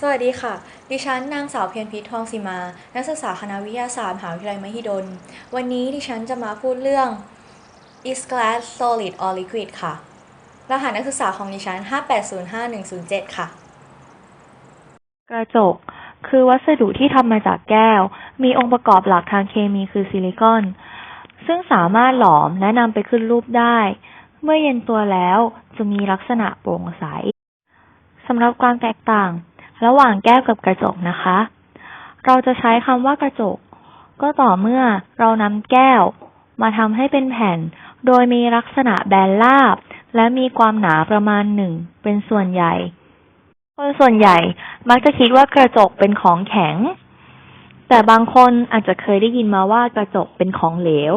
สวัสดีค่ะ ดิฉันนางสาวเพียรพิษทองสีมา นักศึกษาคณะวิทยาศาสตร์มหาวิทยาลัยมหิดล วันนี้ดิฉันจะมาพูดเรื่อง is glass solid or liquid ค่ะ รหัสนักศึกษาของดิฉัน 5805107 ค่ะ กระจก คือวัสดุที่ทำมาจากแก้ว มีองค์ประกอบหลักทางเคมีคือซิลิคอน ซึ่งสามารถหลอมและนำไปขึ้นรูปได้ เมื่อเย็นตัวแล้วจะมีลักษณะโปร่งใสสำหรับความแตกต่าง ระหว่างแก้วกับกระจกนะคะ เราจะใช้คำว่ากระจก ก็ต่อเมื่อเรานำแก้ว มาทำให้เป็นแผ่น โดยมีลักษณะแบนราบ และมีความหนาประมาณหนึ่งเป็นส่วนใหญ่คนส่วนใหญ่มักจะคิดว่ากระจกเป็นของแข็ง แต่บางคนอาจจะเคยได้ยินมาว่ากระจกเป็นของเหลว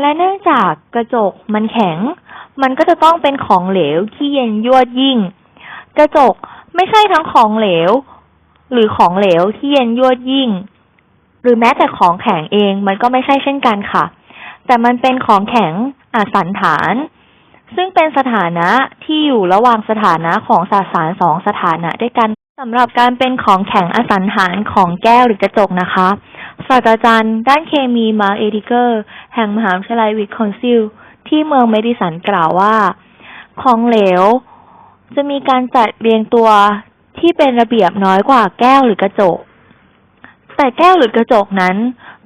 และเนื่องจากกระจกมันแข็ง มันก็จะต้องเป็นของเหลวที่เย็นยวดยิ่ง กระจกไม่ใช่ทั้งของเหลว หรือของเหลวที่เย็นยวดยิ่ง หรือแม้แต่ของแข็งเองมันก็ไม่ใช่เช่นกันค่ะ แต่มันเป็นของแข็งอสันฐาน ซึ่งเป็นสถานะที่อยู่ระหว่างสถานะของสสารสองสถานะด้วยกันสำหรับการเป็นของแข็งอสันฐานของแก้วหรือกระจกนะคะศาสตราจารย์ ด้านเคมีมาร์เอติเกอร์ แห่งมหาวิทยาลัยวิสคอนซิล ที่เมืองเมดิสันกล่าวว่า ของเหลว จะมีการจัดเรียงตัวที่เป็นระเบียบน้อยกว่าแก้วหรือกระจก แต่แก้วหรือกระจกนั้น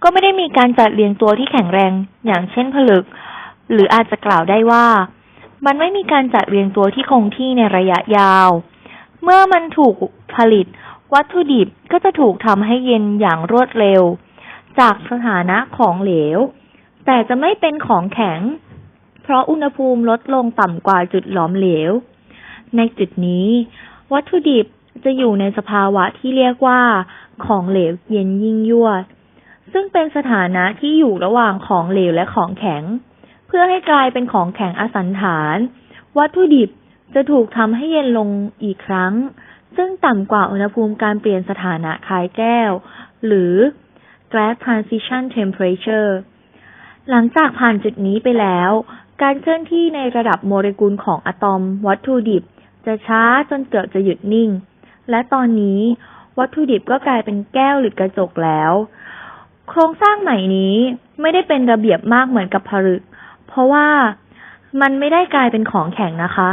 ก็ไม่ได้มีการจัดเรียงตัวที่แข็งแรงอย่างเช่นผลึก หรืออาจจะกล่าวได้ว่า มันไม่มีการจัดเรียงตัวที่คงที่ในระยะยาว เมื่อมันถูกผลิต วัตถุดิบก็จะถูกทำให้เย็นอย่างรวดเร็ว จากสถานะของเหลว แต่จะไม่เป็นของแข็ง เพราะอุณหภูมิลดลงต่ำกว่าจุดหลอมเหลว ในจุดนี้ วัตถุดิบจะอยู่ในสภาวะที่เรียกว่าของเหลวเย็นยิ่งยวด ซึ่งเป็นสถานะที่อยู่ระหว่างของเหลวและของแข็ง เพื่อให้กลายเป็นของแข็งอสันฐาน วัตถุดิบจะถูกทำให้เย็นลงอีกครั้ง ซึ่งต่ำกว่าอุณหภูมิการเปลี่ยนสถานะคล้ายแก้ว หรือ glass transition temperature หลังจากผ่านจุดนี้ไปแล้ว การเคลื่อนที่ในระดับโมเลกุลของอะตอมวัตถุดิบ จะช้าจนเกือบจะหยุดนิ่ง และตอนนี้วัตถุดิบก็กลายเป็นแก้วหรือกระจกแล้ว โครงสร้างใหม่นี้ไม่ได้เป็นระเบียบมากเหมือนกับผลึก เพราะว่ามันไม่ได้กลายเป็นของแข็งนะคะ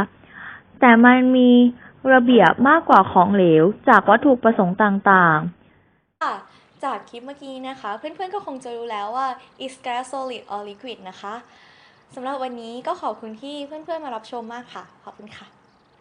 แต่มันมีระเบียบมากกว่าของเหลว จากวัตถุประสงค์ต่างๆค่ะจากคลิปเมื่อกี้นะคะ เพื่อนๆก็คงจะรู้แล้วว่า is gas solid or liquid นะคะสำหรับวันนี้ก็ขอบคุณที่เพื่อนๆมารับชมมากค่ะ ขอบคุณค่ะ